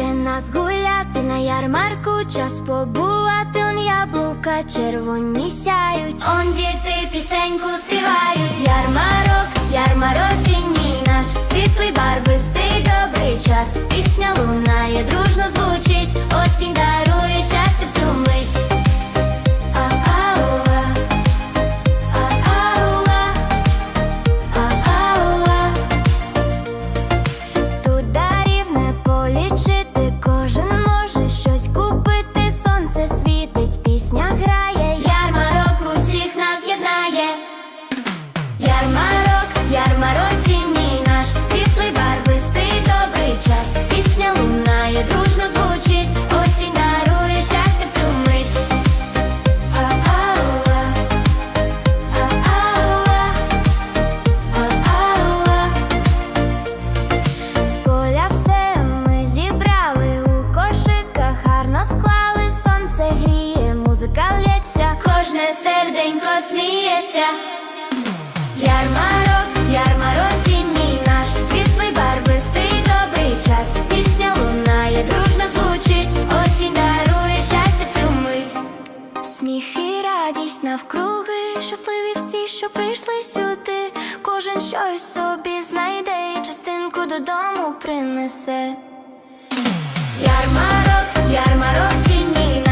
нас гуляти на ярмарку, час побувати он яблука, червоні сяють. Он діти пісеньку співають. Сонце гріє, музика лється, кожне серденько сміється. Ярмарок, ярмар осінній світлий барвистий добрий час. Пісня лунає, дружно звучить, осінь дарує щастя в цю радість навкруги, щасливі всі, що прийшли сюди. Кожен щось собі знайде і частинку додому принесе. Ярмарок, ярмар осінній наш світ